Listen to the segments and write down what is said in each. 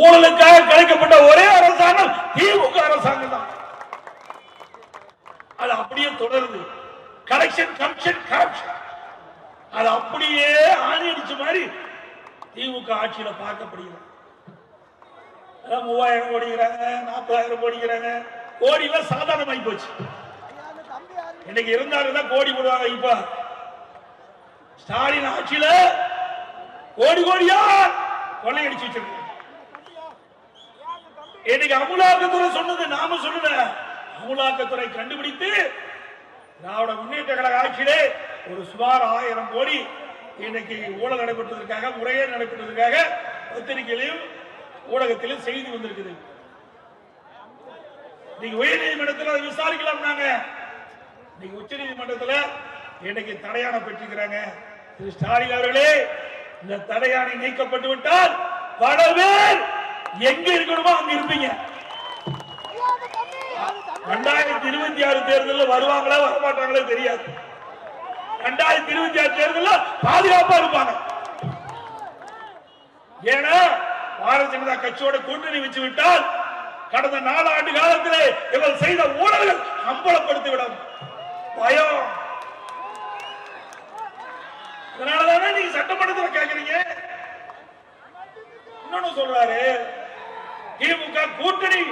ஊழலுக்காக கிடைக்கப்பட்ட ஒரே அரசாங்கம் திமுக அரசாங்கம் தான். அது அப்படியே தொடருது. கலெக்ஷன் கமிஷன் கரப்ஷன் அது அப்படியே ஆணி அடிச்ச மாதிரி திமுக ஆட்சியில பார்க்கப்படுகிறது. மூவாயிரம் ஓடிக்கிறாங்க நாற்பதாயிரம் ஓடிக்கிறாங்க. கோடி எல்லாம் சாதாரணமாகி போச்சு. இன்னைக்கு இருந்தாலும் தான் கோடி போடுவாங்க இப்ப. ஸ்டாலின் ஆட்சியில கோடி கோடியா கொள்ளையடிச்சு வச்சிருக்காங்க இன்னைக்கு அமுலாக்கத்துறை சொன்னது நாம சொல்லல அமுலாக்கத்துறை கண்டுபிடித்து திராவிட முன்னேற்ற கழக ஆட்சியிலே ஒரு சுமார் ஆயிரம் கோடி இன்னைக்கு ஊழல் நடைபெற்றதற்காக முறையே நடைபெற்றதற்காக பத்திரிகையிலையும் ஊடகத்திலும் செய்தி வந்திருக்குது. நீங்க உயர் நீதிமன்றத்தில் அதை விசாரிக்கலாம் நாங்க. நீங்க உச்ச நீதிமன்றத்தில் இன்னைக்கு தடையான பெற்றிருக்கிறாங்க. திரு ஸ்டாலின் அவர்களே இந்த தடையானை நீக்கப்பட்டு விட்டால் பல பேர் எங்க இருக்கணுமோ அங்க இருப்பீங்க. ரெண்டாயிரத்தி இருபத்தி ஆறு தேர்தலில் வருவாங்களா வரமாட்டாங்களோ தெரியாது. ரெண்டாயிரத்தி இருபத்தி ஆறு தேர்தலில் பாதுகாப்பா இருப்பாங்க. ஏன்னா பாரதிய ஜனதா கட்சியோட கூட்டணி வச்சு விட்டால் கடந்த நாலு ஆண்டு காலத்திலே இவர் செய்த ஊழல்கள் அம்பலப்படுத்திவிடும். பயம். அதனாலதானே நீங்க சட்டமன்றத்தில் திமுக கூட்டணி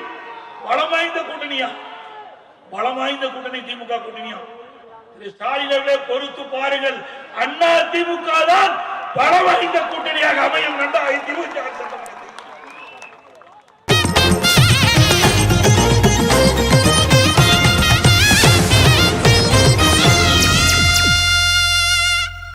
பலம் வாய்ந்த கூட்டணியா? பலம் வாய்ந்த கூட்டணி திமுக கூட்டணியா? திரு ஸ்டாலின் அவர்களே பொறுத்து பாருங்கள். அண்ணா திமுக தான் பலம் வாய்ந்த கூட்டணியாக அமையும் இரண்டாயிரத்தி திமுக